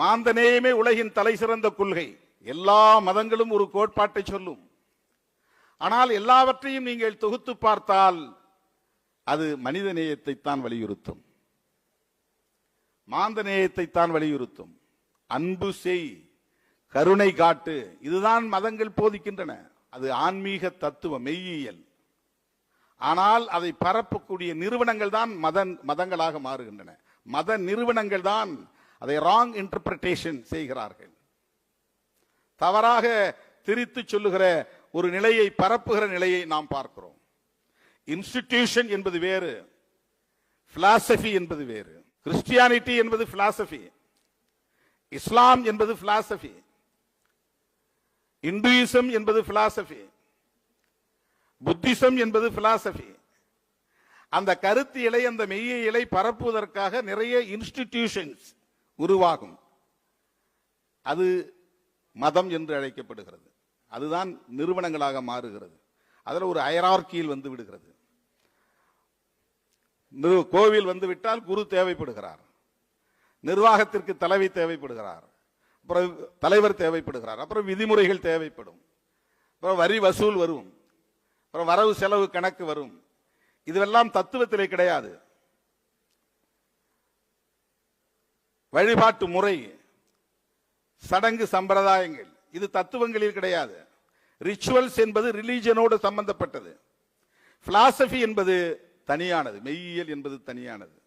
மாந்தநேயமே உலகின் தலை சிறந்த கொள்கை. எல்லா மதங்களும் ஒரு கோட்பாட்டை சொல்லும். ஆனால் எல்லாவற்றையும் நீங்கள் தொகுத்து பார்த்தால் அது மனித நேயத்தை தான் வலியுறுத்தும். மாந்த நேயத்தை தான் வலியுறுத்தும். அன்பு செய் கருணை காட்டு இதுதான் மதங்கள் போதிக்கின்றன. அது ஆன்மீக தத்துவ மெய்யியல். ஆனால் அதை பரப்பக்கூடிய நிறுவனங்கள் தான் மத மதங்களாக மாறுகின்றன. மத நிறுவனங்கள் தான் அதை ராங் இன்டர்பிரிட்டேஷன் செய்கிறார்கள். தவறாக திரித்து சொல்லுகிற ஒரு நிலையை பரப்புகிற நிலையை நாம் பார்க்கிறோம். இன்ஸ்டிடியூஷன் என்பது வேறு. பிலாசபி என்பது வேறு. கிறிஸ்டியானிட்டி என்பது பிலாசபி இஸ்லாம் என்பது பிலாசபி இந்துயிசம் என்பது பிலாசபி புத்திசம் என்பது பிலாசபி அந்த கருத்தியலை அந்த மெய்யியலை பரப்புவதற்காக நிறைய இன்ஸ்டிடியூஷன்ஸ் உருவாகும். அது மதம் என்று அழைக்கப்படுகிறது. அதுதான் நிறுவனங்களாக மாறுகிறது. அதில் ஒரு அயரார்கியில் வந்து விடுகிறது. கோவில் வந்து விட்டால் குரு தேவைப்படுகிறார். நிர்வாகத்திற்கு தலைவி தேவைப்படுகிறார். அப்புறம் தலைவர் தேவைப்படுகிறார். அப்புறம் விதிமுறைகள் தேவைப்படும். அப்புறம் வரி வசூல் வரும். அப்புறம் வரவு செலவு கணக்கு வரும். இதுவெல்லாம் தத்துவத்திலே கிடையாது. வழிபாட்டு முறை சடங்கு சம்பிரதாயங்கள் இது தத்துவங்களில் கிடையாது. ரிச்சுவல்ஸ் என்பது ரிலீஜனோடு சம்பந்தப்பட்டது. பிலாசபி என்பது தனியானது மெய்யியல் என்பது தனியானது.